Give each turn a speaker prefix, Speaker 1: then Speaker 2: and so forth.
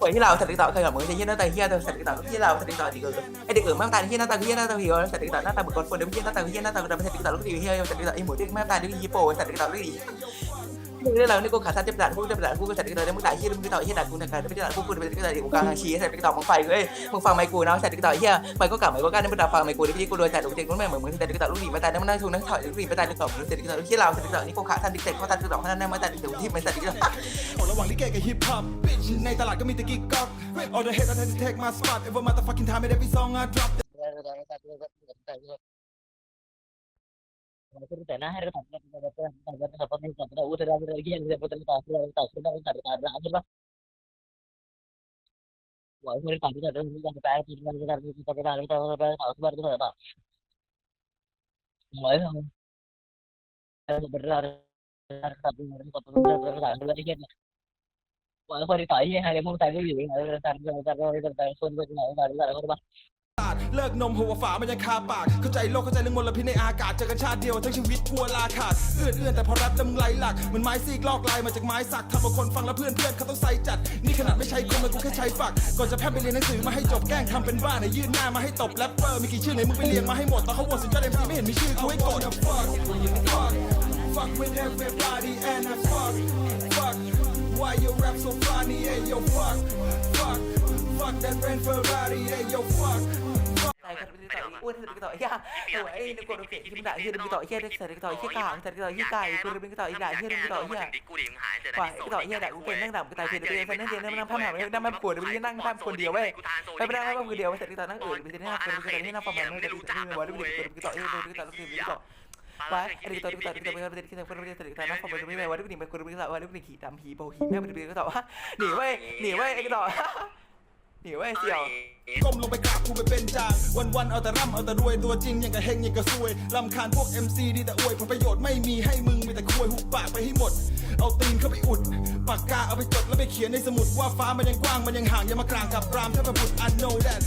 Speaker 1: ป่วยที่เราสัตว์ติดต่อเคยกับมึงจะเฮี้ยหน้าตาเฮี้ยแต่สัตว์ติดต่อที่เราสัตว์ติดต่อดีเกินไอเด็กเอื่นแม่ตาเฮี้ยหน้าตาเฮี้ยหน้าตาเฮี้ยสัตว์ติดต่อหน้าตาเหมือนคนเดิมเฮี้ยหน้าตาเฮี้ยหน้าตาเดำสติต่อลูกดีเฮี้ยสัตว์ติดต่อไอหมูที่แม่ตาลูกดีโปสัตว์ติดต่อลูกดี เรื่องเรานี่กูขาดสัตว์เจ็บหลังกูเจ็บหลังกูก็ใส่ติต่อมึงด่าเฮียมึงก็ต่อเฮียด่ากูนะครับไม่ได้ด่ากูกูเป็นสติต่อกูกลางชี้ใส่ติต่อมึงไฟเฮ้ยมึงฟังไมค์กูนะใส่ติต่อเฮียไมค์ก็กลับไมค์ก็กล้าเนี่ยมึงด่าฟังไมค์กูที่กูโดนแต่ลูกเด็กนู้นแม่เหมือนมึงใส่ติต่อลูกดีมาตายแล้มึงนั่งชูนั่งถอยลูกดีมาตายลูกต่อมึงสติต่อที่เราใส่ติต่อนี่กูขาดสัตว์ดิเต็กเขาตัดต่อเขานั่นมาตัดดิเต็กที่มันสติต่อ
Speaker 2: ระหว่างลิเกกับฮิปฮอปในตลาดก็มีแต่กิ๊กก๊อก All the hate I tend to take my spot Every motherfucking time and every song I drop
Speaker 3: ఒకరు తెలంగాణ సంబంధించిన ఊసరాజుకి రాజుల వాయిస్ మరి కాయి మూడు తగ్గి ఫోన్ పెట్టిన
Speaker 2: เลิกนมหัวฝามันยังคาปาก เข้าใจโลกเข้าใจเรื่องมลพิษในอากาศเจอกันชาติเดียวทั้งชีวิตกลัวลาขาดเอื้อนเอื้อนแต่พอรับน้ำไหลหลักเหมือนไม้ซีกลอกลายมาจากไม้สักทำเอาคนฟังแล้วเพื่อนเพื่อนเขาต้องใส่จัด นี่ขนาดไม่ใช่คนเลยกูแค่ใช้ฝัก ก่อนจะแพ่ไปเรียนหนังสือมาให้จบแกล้งทำเป็นบ้าไหนยื่นหน้ามาให้ตบแรปเปอร์มีกี่ชื่อไหนมึงไปเรียงมาให้หมดตอนเขาโหวตสุดยอดเอ็มซีไม่เห็นมีชื่อกูให้กด Why you rap so funny and yo fuck fuck that Ren Ferrari hey yo fuck
Speaker 1: ใช่ครับสติต่ออ้วนสติต่อเฮียโอ้ยนึกว่าโอเคที่มึงด่าเฮียมึงต่อเฮียสติต่อเฮียกลางสติต่อเฮียไก่กูมึงต่ออีด่าเฮียมึงต่อเฮีย
Speaker 4: ดิกูดิมึงหายเสร็จ
Speaker 1: ฝ่ายต่อเฮียด่ากูเป็นนั่งด่ากูตายเพียเดียวนั่งเดียวนั่งนั่งพันหานั่งมันปวดมึงนั่งพันคนเดียวเว้ยไม่ได้นั่งคนเดียวสติต่อนั่งอื่นมึงจะนั่งคนเดียวนี่นั่งประมาณนู้นจะดูจะดูว่าดูดิกูต่อเฮียดูดิต่อดูดิต่อว่าไอ้ต่อดูต่อดูต่อไปดูดิต่อคนดูดิต่อนั่งประมาณนู้นไม่ว่าดูดิไปคนดูดิต่อว่าดูดิขี่ดำขี่โบขี่แม่ดูดิก็ต่อว่าหนีเว้ยหนีเว้ยไอ้ต่อ หนีไว้เสี่ยว
Speaker 2: ก้มลงไปกราบกูไปเป็นจางวันวันๆเอาแต่ร่ำเอาแต่รวยตัวจริงยังกะเฮงยังกะซวยลำคาญพวก MC ดีแต่อวยผลประโยชน์ไม่มีให้มึงมีแต่ควยหุบปากไปให้หมด เอาตีนเข้าไปอุด ปากกาเอาไปจดแล้วไปเขียนในสมุดว่าฟ้ามันยังกว้างมันยังห่างอย่ามากลางกับรามถ้ามาบุดอันโนแด